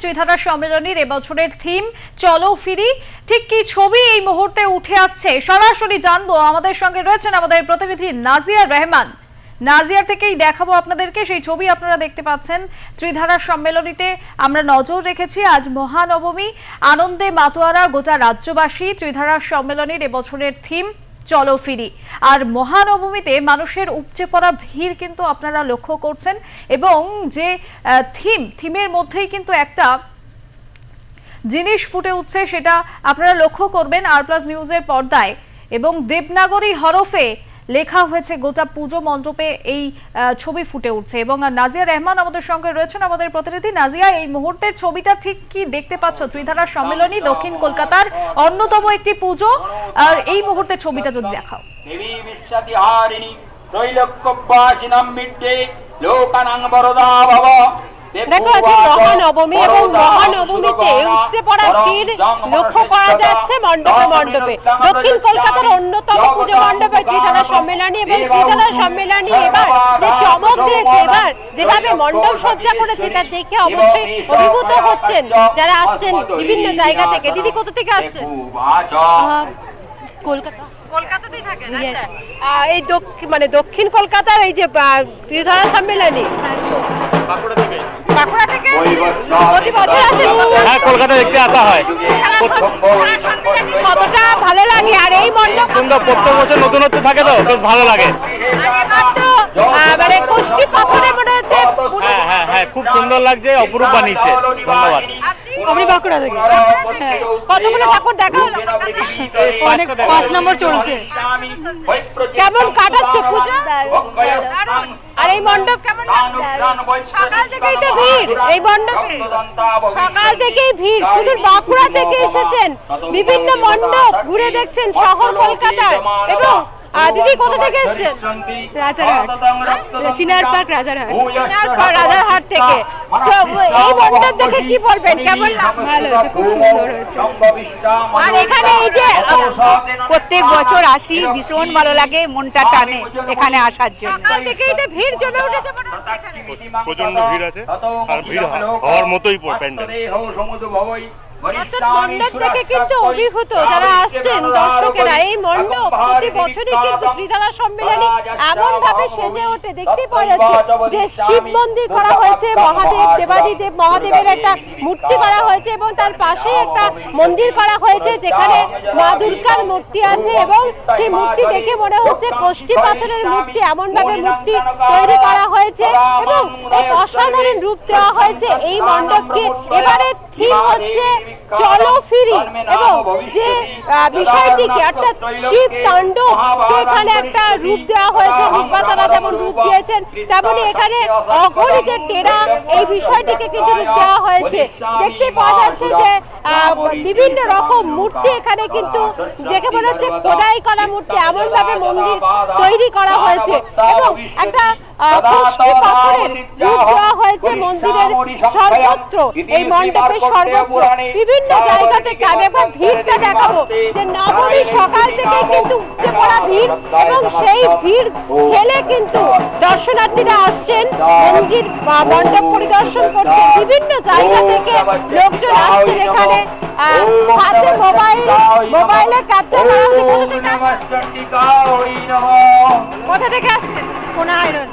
ত্রিধারা সম্মেলনীর এবছরের থিম চলো ফিরি। ঠিক কি ছবি এই মুহূর্তে উঠে আসছে? সরাসরি জানব। আমাদের সঙ্গে রয়েছেন আমাদের প্রতিনিধি নাজিয়া রহমান। নাজিয়ার থেকেই দেখাবো আপনাদেরকে। সেই ছবি আপনারা দেখতে পাচ্ছেন ত্রিধারা সম্মেলনীতে। আমরা নজর রেখেছি আজ মহানবমী। আনন্দে মাতোয়ারা গোটা রাজ্যবাসী ত্রিধারা সম্মেলনীর এবছরের থিম চলো ফিরি। আর মহানবমীতে মানুষের উপচে পড়া ভিড় কিন্তু আপনারা লক্ষ্য করছেন এবং যে থিম, থিমের মধ্যেই কিন্তু একটা জিনিস ফুটে উঠছে সেটা আপনারা লক্ষ্য করবেন আর প্লাস নিউজের পর্দায়। এবং দেবনাগরী হরফে লেখা হয়েছে, গোটা পুজো মণ্ডপে এই ছবি ফুটে উঠছে। এবং নাজিয়া রহমান আমাদের সঙ্গে রয়েছেন, আমাদের প্রতিনিধি। নাজিয়া, এই মুহূর্তের ছবিটা ঠিক কি দেখতে পাচ্ছ? ত্রিধারা সম্মেলনী দক্ষিণ কলকাতার অন্যতম একটি পুজো। আর এই মুহূর্তের ছবিটা যদি দেখাও। লোকানাং বরদা ভব। দেখো আজকে মহানবমী এবং মহানবমীতে উপচে পড়া ভিড় লক্ষ্য করা যাচ্ছে মণ্ডপে মণ্ডপে। দক্ষিণ কলকাতার অন্যতম পুজো মণ্ডপে ত্রিধারা সম্মেলনী এবং ত্রিধারা সম্মেলনী এবার যে চমক দিয়েছে এবার যেভাবে মণ্ডপ সজ্জা করেছে তা দেখে অবশ্যই অভিভূত হচ্ছেন যারা আসছেন বিভিন্ন জায়গা থেকে। দিদি কোথা থেকে আসছেন? কলকাতা। কলকাতাতেই থাকেন আচ্ছা। এই দক্ষিণ মানে দক্ষিণ কলকাতার এই যে ত্রিধারা সম্মেলনী। বাঁকুড়া থেকে প্রতি বছর আসেন। হ্যাঁ কলকাতা দেখতে আসা হয়। কতটা ভালো লাগে আর এই মণ্ডপ সুন্দর প্রত্যেক বছর নতুনত্ব থাকে তো বেশ ভালো লাগে। মানে কোষ্ঠী পাথরে মনে হচ্ছে। হ্যাঁ হ্যাঁ হ্যাঁ খুব সুন্দর লাগছে অপরূপ বানিয়েছে ধন্যবাদ। আমি বাঁকুড়া থেকে কতগুলো ঠাকুর দেখা হলো? অনেক পাঁচ নম্বর চলছে। কেমন কাটাচ্ছে পুজো? আর এই মণ্ডপ কেমন সকাল থেকেই তো ভিড়। এই মণ্ডপে সকাল থেকেই ভিড়। শুধু বাঁকুড়া থেকে এসেছেন বিভিন্ন মণ্ডপ ঘুরে দেখছেন শহর কলকাতার এবং দিদি কোথা থেকে এসেছেন? রাজারহাট। চিনার পার্ক রাজারহাট। চিনার পার্ক রাজারহাট থেকে। তো এই দেখে কি বলবেন? কেমন ভালো হয়েছে খুব সুন্দর হয়েছে। আর এখানে এই যে প্রত্যেক বছর আসি ভীষণ ভালো লাগে মনটা টানে এখানে আসার জন্য। সকাল থেকেই তো ভিড় জমে উঠেছে। প্রচণ্ড ভিড় আছে, আর ভিড় হওয়ার মতোই প্যান্ডেল। মণ্ডপ দেখে কিন্তু অভিভূত যারা আসছেন দর্শকেরা এই মণ্ডপ প্রতি বছরই কিন্তু ত্রিধারা সম্মেলনী এমন ভাবে সেজে ওঠে দেখতেই পাওয়া যাচ্ছে যে শিব মন্দির করা হয়েছে মহাদেব দেবাদিদেব মহাদেবের একটা মূর্তি করা হয়েছে এবং তার পাশেই একটা মন্দির করা হয়েছে যেখানে মা দুর্গার মূর্তি আছে এবং সেই মূর্তি দেখে মনে হচ্ছে কোষ্ঠী পাথরের মূর্তি এমন ভাবে মূর্তি তৈরি করা হয়েছে এবং এক অসাধারণ রূপ দেওয়া হয়েছে এই মণ্ডপকে এবারে থিম হচ্ছে, চলো ফিরি। এবং যে বিষয়টিকে, অর্থাৎ শিব তাণ্ডব এখানে একটা রূপ দেওয়া হয়েছে, নির্মাতারা যেমন রূপ দিয়েছেন, তেমনি এখানে অঘরিতের টেরা এই বিষয়টিকে কিন্তু রূপ দেওয়া হয়েছে। দেখতে পাওয়া যাচ্ছে যে বিভিন্ন রকম মূর্তি এখানে কিন্তু দেখে মনে হচ্ছে খোদাই করা মূর্তি এমন ভাবে মন্দির তৈরি করা হয়েছে। এবং একটা পাথরের রূপ দেওয়া হয়েছে মন্দিরের সর্বত্র এই মণ্ডপের সর্বত্র বিভিন্ন জায়গা থেকে আমি একবার ভিড়টা দেখাবো যে নবমী সকাল থেকে কিন্তু উপচে পড়া ভিড় এবং সেই ভিড় ঠেলে কিন্তু দর্শনার্থীরা আসছেন মন্দির মণ্ডপ পরিদর্শন করছেন বিভিন্ন জায়গা থেকে লোকজন আসছেন এখানে হাতে মোবাইল মোবাইলে ক্যাপচার কোথা থেকে আসছেন? কোনা হাইরোড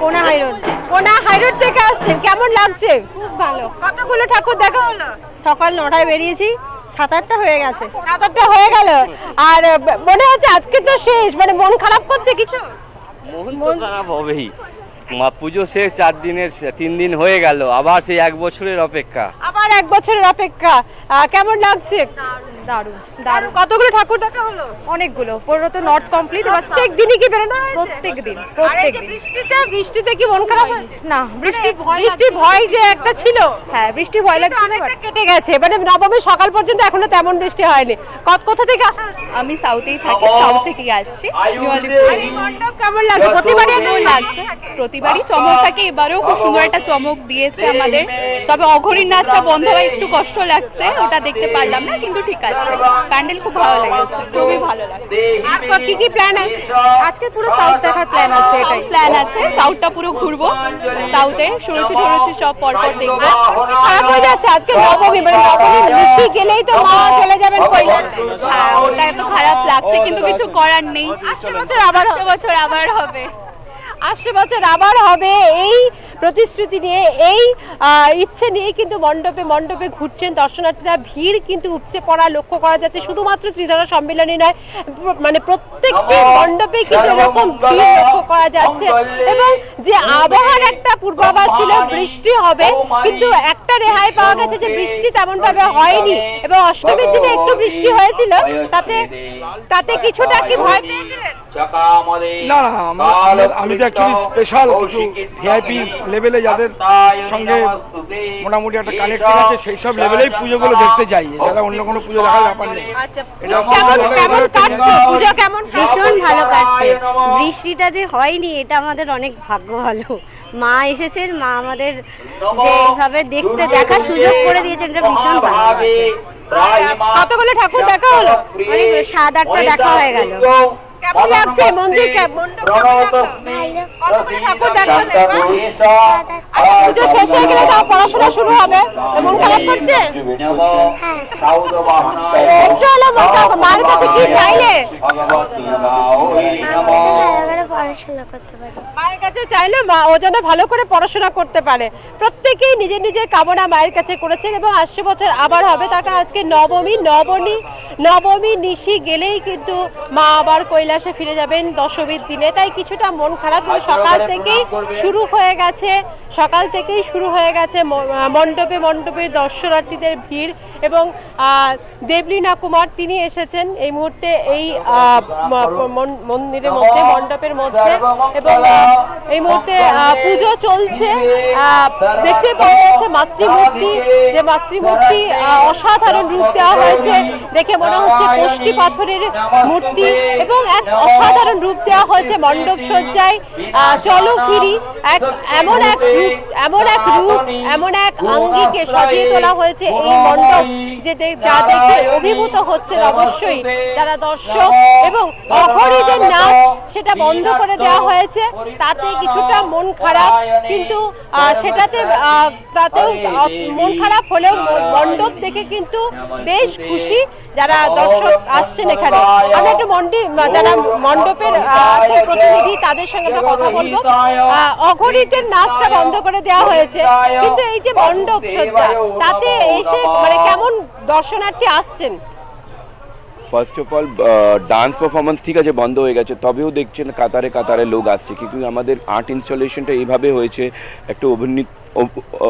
কোনা হাইরোড কোনা হাইরোড থেকে আসছেন কেমন লাগছে? খুব ভালো। কতগুলো ঠাকুর দেখা হলো? সকাল নটায় বেরিয়েছি সাত আটটা হয়ে গেছে। সাত আটটা হয়ে গেল। আর মনে হচ্ছে আজকে তো শেষ মানে মন খারাপ করছে কিছু? মন খারাপ হবেই। মা পুজো শেষ চার দিনের তিন দিন হয়ে গেল। আবার সেই এক বছরের অপেক্ষা। আবার এক বছরের অপেক্ষা। কেমন লাগছে? দারুণ দারুণ। কতগুলো ঠাকুর দেখা হলো? অনেকগুলো। পুরো তো নর্থ কমপ্লিট প্রত্যেক দিনই কি বেরোনো? প্রত্যেক দিন প্রত্যেক দিন। বৃষ্টিতে বৃষ্টিতে কি মন খারাপ না বৃষ্টি ভয় বৃষ্টি ভয় যে একটা ছিল। হ্যাঁ বৃষ্টি ভয় লাগছিল কেটে গেছে। মানে নবমী সকাল পর্যন্ত এখনও তেমন বৃষ্টি হয়নি। কত- কোথা থেকে আসা আমি সাউথেই থাকি সাউথ থেকে আসছি। কেমন লাগে প্রতিবারই লাগছে। প্রতিবারই চমক থাকে। এবারেও খুব সুন্দর একটা চমক দিয়েছে আমাদের। তবে অঘরীর নাচটা বন্ধ হওয়ায় একটু কষ্ট লাগছে। ওটা দেখতে পারলাম না কিন্তু ঠিক আছে। লাগছে। প্যান্ডেল খুব ভালো লেগেছে খুবই ভালো লাগছে। আর কি কি প্ল্যান আছে? আজকে পুরো সাউথ দেখার প্ল্যান আছে এটাই। প্ল্যান আছে সাউথটা পুরো ঘুরবো। সাউথে সরুচি টরুচি সব পরপর দেখব। খারাপ হয়ে যাচ্ছে আজকে নবমী মানে নবমী ঋষি গেলেই তো মা চলে যাবেন কৈলাসে। হ্যাঁ ওটা এত খারাপ লাগছে কিন্তু কিছু করার নেই। আসছে বছর আবার বছর আবার হবে আসছে বছর আবার হবে। এই প্রতিশ্রুতি নিয়ে এই ইচ্ছে নিয়ে কিন্তু মণ্ডপে মণ্ডপে ঘুরছেন দর্শনার্থীরা। ভিড় কিন্তু উপচে পড়া লক্ষ্য করা যাচ্ছে। শুধুমাত্র ত্রিধারা সম্মেলনী নয় মানে প্রত্যেকটি মণ্ডপে কিন্তু এরকম ভিড় লক্ষ্য করা যাচ্ছে। এবং যে আবহাওয়ার একটা পূর্বাভাস ছিল বৃষ্টি হবে কিন্তু একটা রেহাই পাওয়া গেছে যে বৃষ্টি তেমন ভাবে হয়নি। এবং অষ্টমীর দিনে একটু বৃষ্টি হয়েছিল তাতে তাতে কিছুটা কি ভয় পেয়েছিলেন? না না আমি তো অ্যাকচুয়ালি স্পেশাল কিছু ভিআইপিস লেভেলে যাদের সঙ্গে মোটামুটি একটা কানেক্টিং আছে সেই সব লেভেলেই পুজোগুলো দেখতে যাই। এছাড়া অন্য কোনো পুজো দেখার ব্যাপার নেই। আচ্ছা পুজো ভীষণ ভালো কাটছে। বৃষ্টিটা যে হয়নি এটা আমাদের অনেক ভাগ্য ভালো। মা এসেছেন মা আমাদের যে এইভাবে দেখতে দেখার সুযোগ করে দিয়েছেন এটা ভীষণ ভালো কতগুলো ঠাকুর দেখা হলো? সাত আটটা দেখা হয়ে গেল। কেমন লাগছে? মন্দির কেমন? আচ্ছা, পুজো শেষ হয়ে গেলে তো পড়াশোনা শুরু হবে? মন খারাপ করছে? একটু হলো কাছে কি চাইলে? পড়াশোনা করতে পারি মায়ের কাছে চাইলে মা ও যেন ভালো করে পড়াশোনা করতে পারে। প্রত্যেকেই নিজের নিজের কামনা মায়ের কাছে করেছেন এবং আসছে বছর আবার হবে। তার আজকে নবমী নবমী নবমী নিশি গেলেই কিন্তু মা আবার কৈলাসে ফিরে যাবেন দশমীর দিনে। তাই কিছুটা মন খারাপ কিন্তু সকাল থেকেই শুরু হয়ে গেছে সকাল থেকেই শুরু হয়ে গেছে মণ্ডপে মণ্ডপে দর্শনার্থীদের ভিড় এবং দেবলীনা কুমার তিনি এসেছেন এই মুহূর্তে এই আহ, মন- মন্দিরের মধ্যে মণ্ডপের মধ্যে এবং এই মুহূর্তে আহ, পুজো চলছে। আহ, দেখতে পাওয়া যাচ্ছে মাতৃমূর্তি যে মাতৃমূর্তি অসাধারণ রূপ দেওয়া হয়েছে। দেখে মনে হচ্ছে কোষ্ঠী পাথরের মূর্তি এবং এক অসাধারণ রূপ দেওয়া হয়েছে মণ্ডপ সজ্জায়। চলো ফিরি। এক এমন এক রূপ এমন এক রূপ এমন এক আঙ্গিকে সাজিয়ে তোলা হয়েছে এই মণ্ডপ যে যা দেখে অভিভূত হচ্ছেন অবশ্যই যারা দর্শক এবং অঘরীদের নাচ সেটা বন্ধ করে দেওয়া হয়েছে। তাতে কিছুটা মন খারাপ কিন্তু আহ, সেটাতে আহ, তাতেও মন খারাপ হলেও মণ্ডপ দেখে কিন্তু বেশ খুশি যারা দর্শক আসছেন এখানে আমরা একটু মন্ডি যারা মণ্ডপের আহ, আছেন প্রতিনিধি তাদের সঙ্গে আমরা কথা বলব। আহ, অঘরীদের নাচটা বন্ধ করে দেওয়া হয়েছে। কিন্তু এই যে মণ্ডপ সজ্জা তাতে এসে মানে কেমন দর্শনার্থী আসছেন? First of all dance performance ঠিক আছে বন্ধ হয়ে গেছে। তবেও দেখছেন কাতারে কাতারে লোক আসছে। কিন্তু আমাদের আর্ট ইনস্টলেশনটা এইভাবে হয়েছে একটা অভিনীত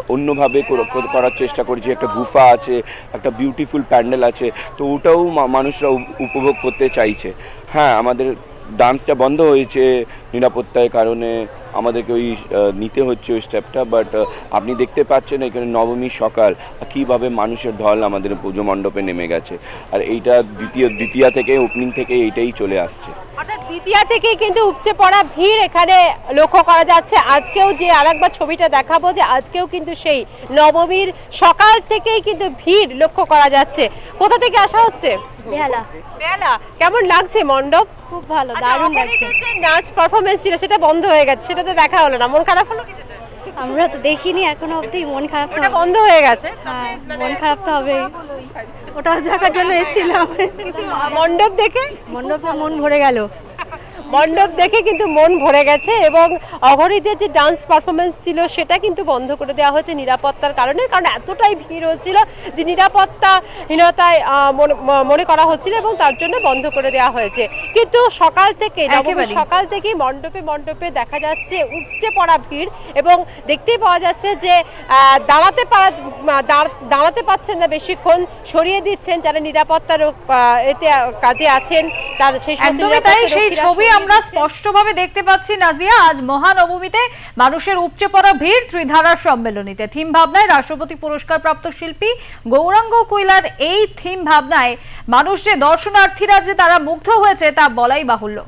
অন্যভাবে কর- কর- করার চেষ্টা করেছি একটা গুফা আছে, একটা বিউটিফুল প্যান্ডেল আছে, তো ওটাও মানুষরা উপ- উপভোগ করতে চাইছে। হ্যাঁ আমাদের ডান্সটা বন্ধ হয়েছে নিরাপত্তার কারণে আমাদেরকে ওই নিতে হচ্ছে ওই স্টেপটা বাট আপনি দেখতে পাচ্ছেন এখানে নবমী সকাল কীভাবে মানুষের ঢল আমাদের পুজো মণ্ডপে নেমে গেছে। আর এইটা দ্বিতীয়, দ্বিতীয়া থেকে ওপেনিং থেকে এইটাই চলে আসছে। দ্বিতীয়া থেকে কিন্তু উপচে পড়া ভিড় এখানে লক্ষ্য করা যাচ্ছে। আজকেও যে আরেকবার ছবিটা দেখাবো যে আজকেও কিন্তু সেই নবমীর সকাল থেকেই কিন্তু ভিড় লক্ষ্য করা যাচ্ছে। কোথা থেকে আসা হচ্ছে? বেহালা বেলা কেমন লাগছে মণ্ডপ? খুব ভালো আচ্ছা, দারুণ লাগছে। নাচ পারফরমেন্স ছিল সেটা বন্ধ হয়ে গেছে সেটা তো দেখা হলো না। মন খারাপ হলো কি আমরা তো দেখিনি এখনও অবধি মন খারাপ তো বন্ধ হয়ে গেছে। হ্যাঁ মন খারাপ তো হবে ওটা দেখার জন্য এসেছিলাম। মণ্ডপ দেখে? মণ্ডপে মন ভরে গেল। মণ্ডপ দেখে কিন্তু মন ভরে গেছে এবং অঘরীদের যে ডান্স পারফরমেন্স ছিল সেটা কিন্তু বন্ধ করে দেওয়া হয়েছে নিরাপত্তার কারণে কারণ এতটাই ভিড় হচ্ছিল যে নিরাপত্তাহীনতায় মনে- করা হচ্ছিল এবং তার জন্য বন্ধ করে দেওয়া হয়েছে। কিন্তু সকাল থেকে সকাল থেকে মণ্ডপে মণ্ডপে দেখা যাচ্ছে উপচে পড়া ভিড় এবং দেখতেই পাওয়া যাচ্ছে যে দাঁড়াতে পারা দাঁড়- দাঁড়াতে পাচ্ছেন না বেশিক্ষণ সরিয়ে দিচ্ছেন যারা নিরাপত্তার এতে কাজে আছেন তার সেই সেই ছবি আমরা। স্পষ্টভাবে দেখতে পাচ্ছি, নাজিয়া, আজ মহানবমীতে মানুষের উপচে পড়া ভিড় ত্রিধারার সম্মেলনীতে থিম ভাবনায় রাষ্ট্রপতি পুরস্কার প্রাপ্ত শিল্পী গৌরাঙ্গ কুইলার এই থিম ভাবনায় মানুষ যে দর্শনার্থীরা যে তারা মুগ্ধ হয়েছে তা বলাই বাহুল্য